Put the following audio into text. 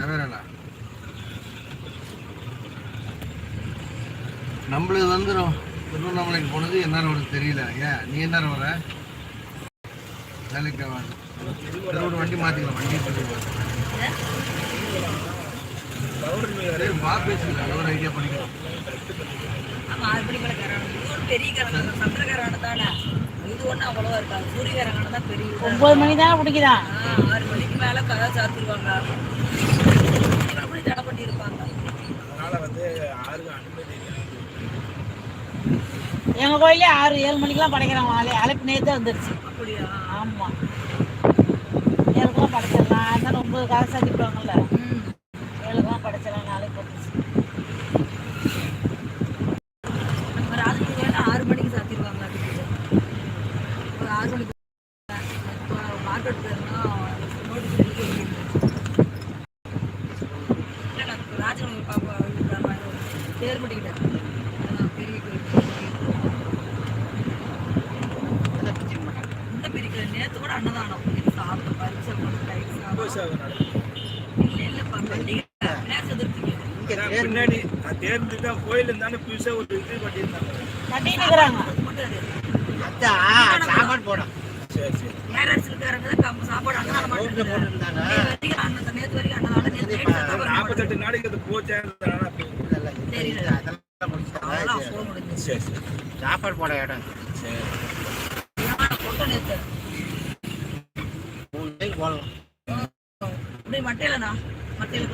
வரவேறா நம்மளுக்கு வந்துடும் திருவண்ணாமலைக்கு போனது என்ன உனக்கு தெரியல. ஏன்? நீ என்ன வர? வேலைக்கு ஆகாது வண்டி மாற்றிக்கலாம் வண்டி மா பேசுங்க ஒரு ஐடியா பண்ணிக்கலாம். பெரிய கரகாட்டம் சந்திர தானே ஒன்றும் அவ்வளோவா இருக்காது. சூரிய கரகாட்டம் தான் பெரிய இதா. ஒன்பது மணி தானே பிடிக்குதான் ஆறு மணிக்கு மேல கதை சாத்திடுவாங்க அப்படி தடை அதனால வந்து யாருக்கும் அனுமதி இல்லை. எங்க கோயிலே ஆறு ஏழு மணிக்கெல்லாம் படைக்கிறாங்க. அழை அழைப்பு நேரத்தே வந்துருச்சு. அப்படியா? ஆமா. ஏழுக்கெல்லாம் படைச்சிடலாம். அதனால ஒன்பது காசு சாத்திடுவாங்கல்ல ம். ஏழுக்கெல்லாம் படைச்சிடலாம் நாளைக்கு வந்துச்சு நம்ம ராஜமணி கோயில்ல ஆறு மணிக்கு சாத்திடுவாங்க அதுக்கு ஒரு ஆறு மணிக்கு இப்போ மார்க்கெட் போயிருந்தா நோட்டீஸ் எழுதி வைக்கிறது. இல்லை நான் ராஜமணி பாப்பா பேர் பண்ணிக்கிட்டேன் அதான் பெரிய கோயில் இந்த பெரிய கோயில் நேற்று கூட அன்னதானம் இது சாப்பிட்ட பரிசு டைம் சந்தோஷம் சாப்பிடும் அதனால. இல்லை இல்லை பண்டிகை விநாயகர் சதுர்த்திக்கு நான் பின்னாடி நான் தேர்ந்து தான் கோயில் இருந்தானே புதுசா ஒரு இது பண்ணியிருந்தாங்க சாப்பாடு போடும் ஏஆர்எஸ்காரங்க தான் சாப்பாடு போட்டுருந்தாங்க நேற்று வரைக்கும் அன்னதானம் நேற்று நாற்பத்தெட்டு நாளைக்கு அது போச்சேன் தெரியல. அதெல்லாம் முடிஞ்சு சாப்பாடு போட இடம். சரி போட்டோ நேற்று மூணு போடலாம். இப்படி மட்டையிலண்ணா? மட்டையில்